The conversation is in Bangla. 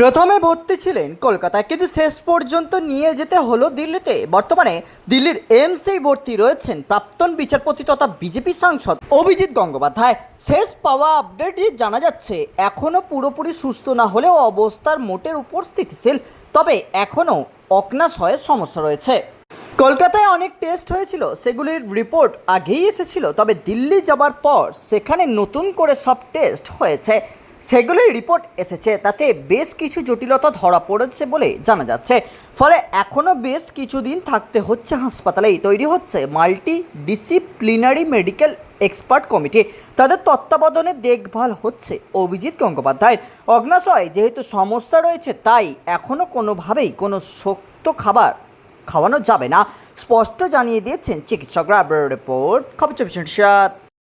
প্রথমে ভর্তি ছিলেন কলকাতায়, কিন্তু শেষ পর্যন্ত নিয়ে যেতে হলো দিল্লিতে। বর্তমানে দিল্লির এমসি ভর্তি রয়েছেন প্রাক্তন বিচারপতি তথা বিজেপি সাংসদ অভিজিৎ গঙ্গোপাধ্যায়। শেষ পাওয়া আপডেটে জানা যাচ্ছে এখনও পুরোপুরি সুস্থ না হলেও অবস্থার মোটের উপর স্থিতিশীল, তবে এখনও অকনাশয়ের সমস্যা রয়েছে। কলকাতায় অনেক টেস্ট হয়েছিল, সেগুলির রিপোর্ট আগেই এসেছিল, তবে দিল্লি যাবার পর সেখানে নতুন করে সব টেস্ট হয়েছে। সেগুলির রিপোর্ট এসেছে, তাতে বেশ কিছু জটিলতা ধরা পড়েছে বলে জানা যাচ্ছে। ফলে এখনও বেশ কিছুদিন থাকতে হচ্ছে হাসপাতালেই। তৈরি হচ্ছে multi disciplinary medical expert committee তাদের তত্ত্বাবধানে দেখভাল হচ্ছে অভিজিৎ গঙ্গোপাধ্যায়ের অগ্নাশয়, যেহেতু সমস্যা রয়েছে, তাই এখনও কোনোভাবেই কোনো শক্ত খাবার খাওয়ানো যাবে না। স্পষ্ট জানিয়ে দিয়েছেন চিকিৎসকরা। রিপোর্ট, খবর চব্বিশ